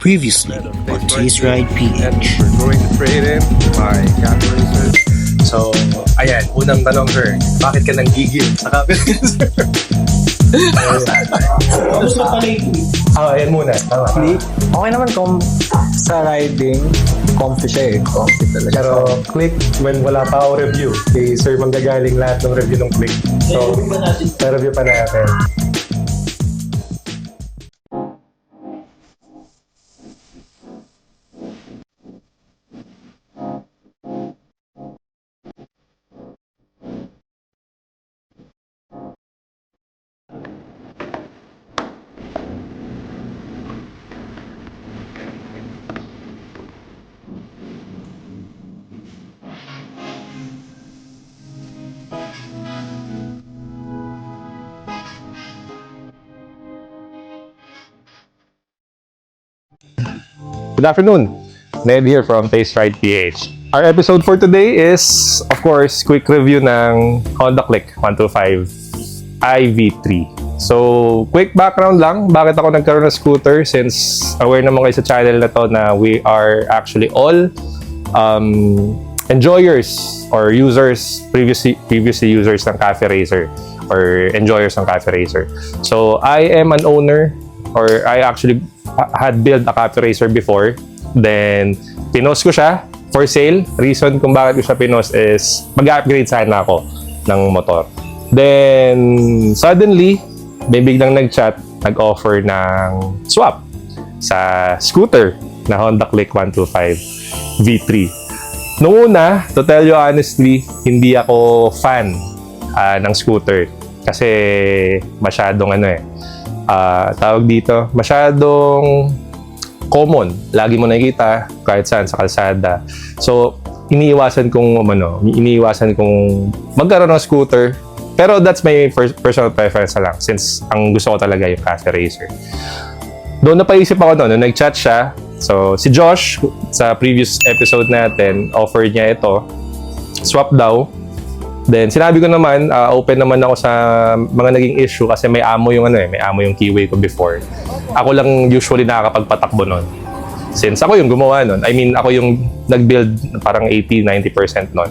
Previously on Tease Ride and PH. we're going to trade in my calculator. So, ayan, unang tanong sir, bakit ka nang gigil sa calculator? Kamusta pala ito? Ah, ayan muna. Tama. Hindi. Okay naman kung sa riding, comfy siya eh. Comfy talaga. Pero click when wala pa ako review. Kay sir manggagaling lahat ng review ng click. So, review pa natin. Good afternoon. Ned here from Taste Right PH. Our episode for today is, of course, quick review ng Honda Click 125 IV3. So, quick background lang, bakit ako nagkaroon ng scooter since aware naman kayo sa channel na to na we are actually all um, enjoyers or users, previously, previously users ng Cafe Racer or enjoyers ng Cafe Racer. So, I am an owner or I actually had built a Cafe Racer before. Then, pinost ko siya for sale. Reason kung bakit ko siya pinost is mag-upgrade sana ako ng motor. Then, suddenly, may biglang nag-chat, nag-offer ng swap sa scooter na Honda Click 125 V3. Noong una, to tell you honestly, hindi ako fan ah, ng scooter. Kasi masyadong ano eh, ah, tawag dito, masyadong common. Lagi mo nakikita kahit saan sa kalsada. So, iniiwasan kong ano, iniiwasan kong magkaroon ng scooter. Pero that's my pers- personal preference lang since ang gusto ko talaga yung cafe racer. Doon napaisip ako noon, nag-chat siya. So, si Josh, sa previous episode natin, offered niya ito. Swap daw. Then, sinabi ko naman, ah, open naman ako sa mga naging issue kasi may amo yung ano eh, may amo yung keyway ko before. Ako lang usually nakakapagpatakbo nun. Since ako yung gumawa nun. I mean, ako yung nag-build parang 80-90% nun.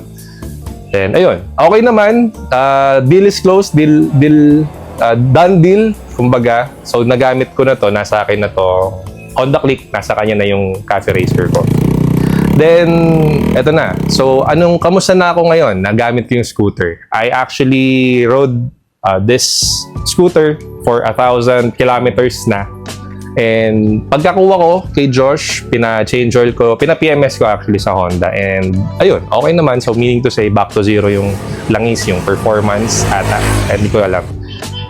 Then, ayun. Okay naman. Uh, deal is closed. Deal, deal, uh, done deal. Kumbaga. So, nagamit ko na to. Nasa akin na to. Honda Click. Nasa kanya na yung cafe racer ko. Then, eto na. So, anong, kamusta na ako ngayon? Nagamit ko yung scooter. I actually rode uh, this scooter for a thousand kilometers na. And pagkakuha ko kay Josh, pina-change oil ko, pina-PMS ko actually sa Honda. And ayun, okay naman. So meaning to say, back to zero yung langis, yung performance ata. Hindi ko alam.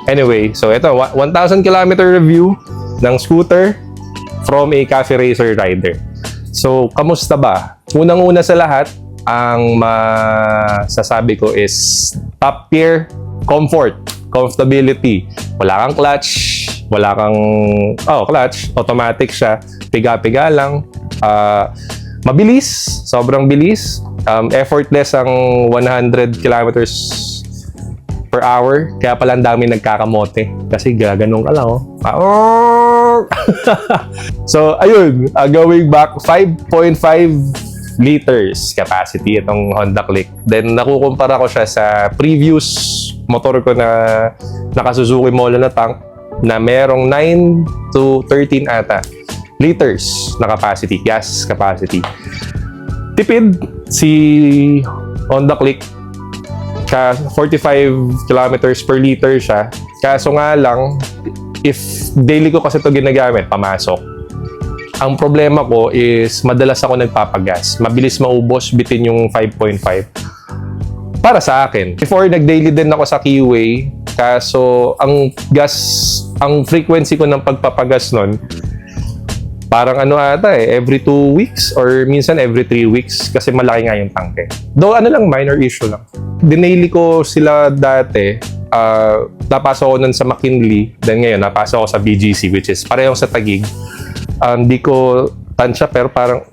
Anyway, so ito, wa- 1,000 kilometer review ng scooter from a cafe racer rider. So, kamusta ba? Unang-una sa lahat, ang masasabi ko is top tier comfort, comfortability. Wala kang clutch, wala kang oh, clutch, automatic siya, piga-piga lang. Ah, mabilis, sobrang bilis. Um, effortless ang 100 kilometers per hour. Kaya pala ang dami nagkakamote. Kasi gaganon ka lang, oh. Ah, oh! so, ayun. uh, going back, 5.5 liters capacity itong Honda Click. Then, nakukumpara ko siya sa previous motor ko na naka Suzuki Mola na tank na merong 9 to 13 ata liters na capacity, gas capacity. Tipid si Honda Click ka 45 kilometers per liter siya. Kaso nga lang, if daily ko kasi ito ginagamit, pamasok, ang problema ko is madalas ako nagpapagas. Mabilis maubos bitin yung 5.5. Para sa akin. Before, nag-daily din ako sa Keyway. Kaso, ang gas, ang frequency ko ng pagpapagas nun, parang ano ata eh, every 2 weeks or minsan every 3 weeks kasi malaki nga yung tangke. Though ano lang, minor issue lang. Dinaily ko sila dati, uh, napasok ko nun sa McKinley, then ngayon napasok ako sa BGC which is parehong sa Tagig. Um, Hindi ko tansya pero parang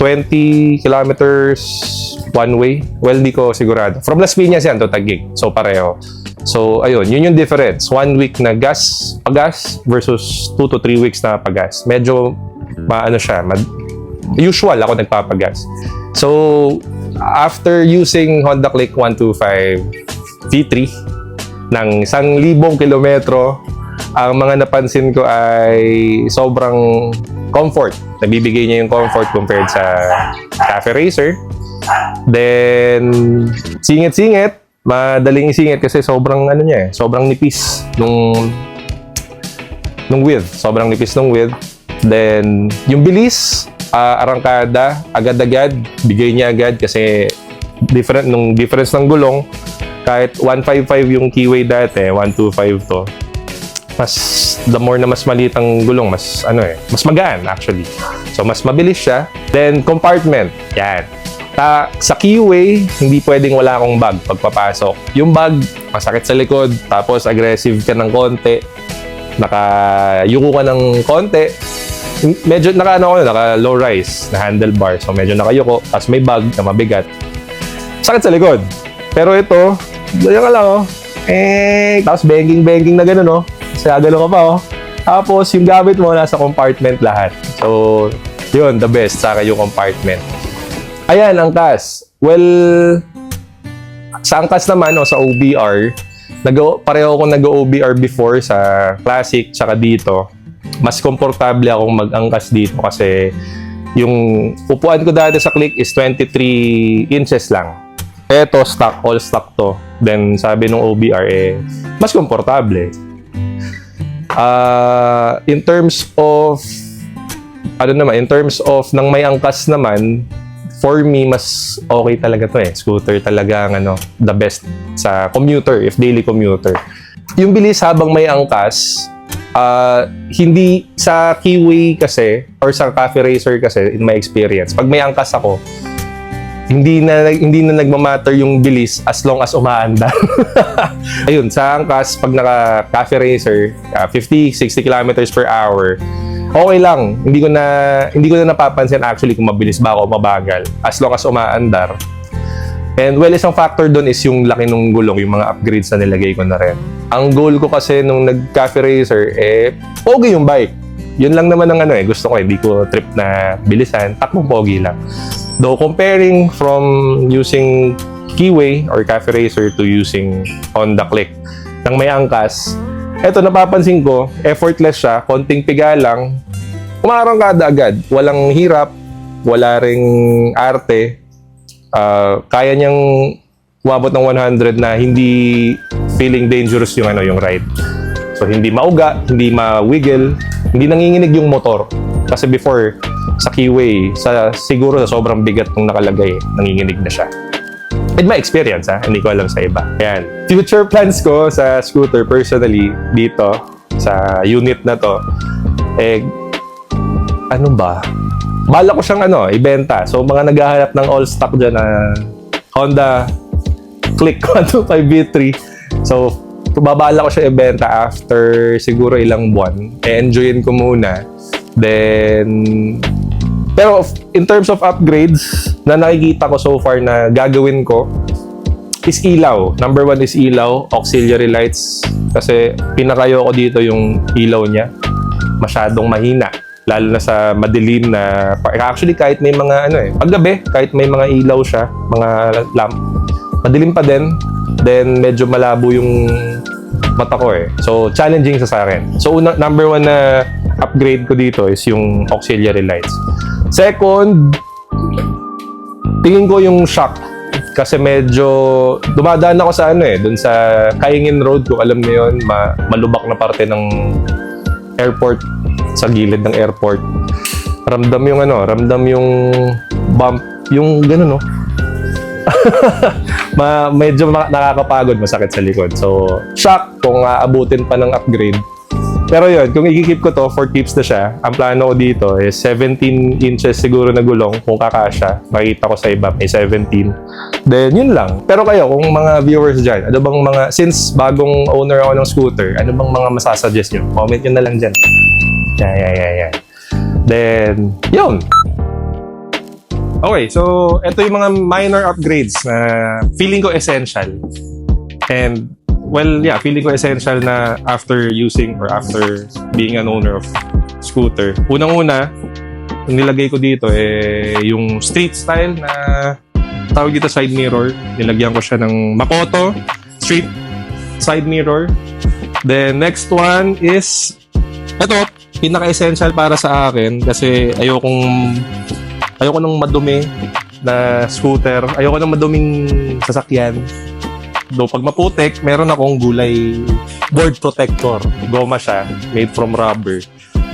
20 kilometers one way. Well, di ko sigurado. From Las Piñas yan to Taguig. So, pareho. So, ayun. Yun yung difference. One week na gas, pagas versus 2 to 3 weeks na pagas. Medyo maano siya, mad- usual ako nagpapagas. So, after using Honda Click 125 V3 ng 1,000 kilometro, ang mga napansin ko ay sobrang comfort. Nabibigay niya yung comfort compared sa Cafe Racer. Then, singit-singit. Madaling isingit kasi sobrang ano niya eh, sobrang nipis nung nung width. Sobrang nipis nung width. Then, yung bilis, ah, arangkada, agad-agad, bigay niya agad kasi different nung difference ng gulong, kahit 155 yung keyway dati, 125 to, mas the more na mas maliit ang gulong, mas ano eh, mas magaan actually. So mas mabilis siya. Then compartment, yan. Ta, sa keyway, hindi pwedeng wala akong bag pagpapasok. Yung bag, masakit sa likod, tapos aggressive ka ng konti, nakayuko ka ng konti, medyo naka ano ako, naka low rise na handlebar. So medyo nakayuko, tapos may bag na mabigat. Sakit sa likod. Pero ito, ganyan ka lang oh. Eh, tapos banking-banking na gano'n oh. Kasi agalo ka pa oh. Tapos yung gamit mo nasa compartment lahat. So, yun, the best sa yung compartment. Ayan, angkas. Well, sa angkas naman o sa OBR, nag pareho akong nag-OBR before sa Classic tsaka dito. Mas komportable akong mag-angkas dito kasi yung upuan ko dati sa Click is 23 inches lang. Eto, stock, all stock to. Then, sabi nung OBR, eh, mas komportable. Ah, in terms of, ano naman, in terms of nang may angkas naman, for me, mas okay talaga to eh. Scooter talaga ang ano, the best sa commuter, if daily commuter. Yung bilis habang may angkas, ah, hindi sa Kiwi kasi, or sa Cafe Racer kasi, in my experience, pag may angkas ako, hindi na hindi na nagmamatter yung bilis as long as umaandar. Ayun, sa angkas pag naka cafe racer, ah, 50, 60 kilometers per hour, okay lang. Hindi ko na hindi ko na napapansin actually kung mabilis ba ako o mabagal as long as umaandar. And well, isang factor doon is yung laki ng gulong, yung mga upgrades na nilagay ko na rin. Ang goal ko kasi nung nag-cafe racer, eh, pogi yung bike. Yun lang naman ang ano eh, gusto ko, hindi ko trip na bilisan, takbong pogi lang. Though comparing from using Keyway or Cafe Racer to using Honda Click nang may angkas, eto napapansin ko, effortless siya, konting piga lang, umarangkada agad. Walang hirap, wala ring arte. Ah, kaya niyang umabot ng 100 na hindi feeling dangerous yung ano yung ride. So hindi mauga, hindi ma-wiggle, hindi nanginginig yung motor. Kasi before sa keyway, sa siguro sa sobrang bigat nung nakalagay, nanginginig na siya. In my experience, ha? hindi ko alam sa iba. Ayan. Future plans ko sa scooter personally dito sa unit na to, eh, ano ba? Bala ko siyang ano, ibenta. So, mga naghahanap ng all stock dyan na Honda Click 125 V3. So, babala ko siya ibenta after siguro ilang buwan. E-enjoyin ko muna. Then, pero in terms of upgrades na nakikita ko so far na gagawin ko is ilaw. Number one is ilaw, auxiliary lights. Kasi pinakayo ko dito yung ilaw niya. Masyadong mahina. Lalo na sa madilim na... Actually, kahit may mga ano eh. Paggabi, kahit may mga ilaw siya, mga lamp, madilim pa din. Then, medyo malabo yung mata ko eh. So, challenging sa sa akin. So, una, number one na upgrade ko dito is yung auxiliary lights. Second, tingin ko yung shock. Kasi medyo dumadaan ako sa ano eh, dun sa Kaingin Road, kung alam niyo yun, ma- malubak na parte ng airport, sa gilid ng airport. Ramdam yung ano, ramdam yung bump, yung gano'n no. ma medyo nakakapagod, masakit sa likod. So, shock kung aabutin pa ng upgrade. Pero yun, kung i-keep ko to, for keeps na siya, ang plano ko dito is 17 inches siguro na gulong kung kakasya. Makita ko sa iba, may 17. Then, yun lang. Pero kayo, kung mga viewers dyan, ano bang mga, since bagong owner ako ng scooter, ano bang mga masasuggest nyo? Comment nyo na lang dyan. Yeah, yeah, yeah, yeah. Then, yun. Okay, so ito yung mga minor upgrades na feeling ko essential. And well, yeah, feeling ko essential na after using or after being an owner of scooter. Unang-una, yung nilagay ko dito, eh, yung street style na tawag dito side mirror. Nilagyan ko siya ng Makoto street side mirror. Then, next one is, ito, pinaka-essential para sa akin kasi ayokong, ayoko nang madumi na scooter. Ayoko nang maduming sasakyan. Do pag maputik, meron akong gulay board protector. Goma siya, made from rubber.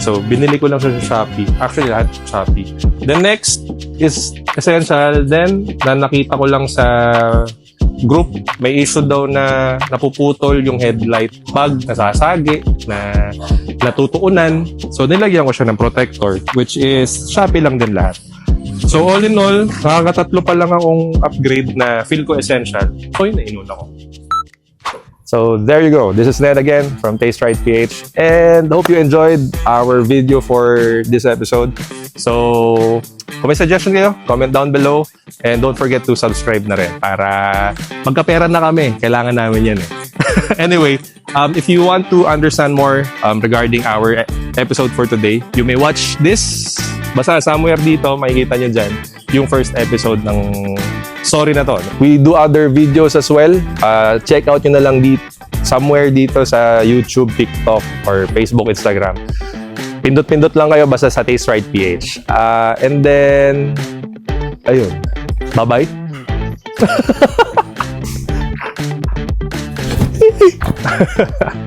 So, binili ko lang siya sa Shopee. Actually, lahat sa Shopee. The next is essential. Then, na nakita ko lang sa group, may issue daw na napuputol yung headlight pag nasasagi, na natutuunan. So, nilagyan ko siya ng protector, which is Shopee lang din lahat. So, all in all, nakakatatlo pa lang akong upgrade na feel ko essential. So, yun na inuna ko. So, there you go. This is Ned again from Taste Right PH. And hope you enjoyed our video for this episode. So, kung may suggestion kayo, comment down below. And don't forget to subscribe na rin para magkapera na kami. Kailangan namin yan eh. anyway, um, if you want to understand more um, regarding our e- episode for today, you may watch this. Basta somewhere dito, makikita nyo dyan yung first episode ng sorry na to. We do other videos as well. Uh, check out nyo na lang dito, somewhere dito sa YouTube, TikTok, or Facebook, Instagram. Pindot-pindot lang kayo basta sa Taste Right PH. Uh, and then, ayun. Bye-bye.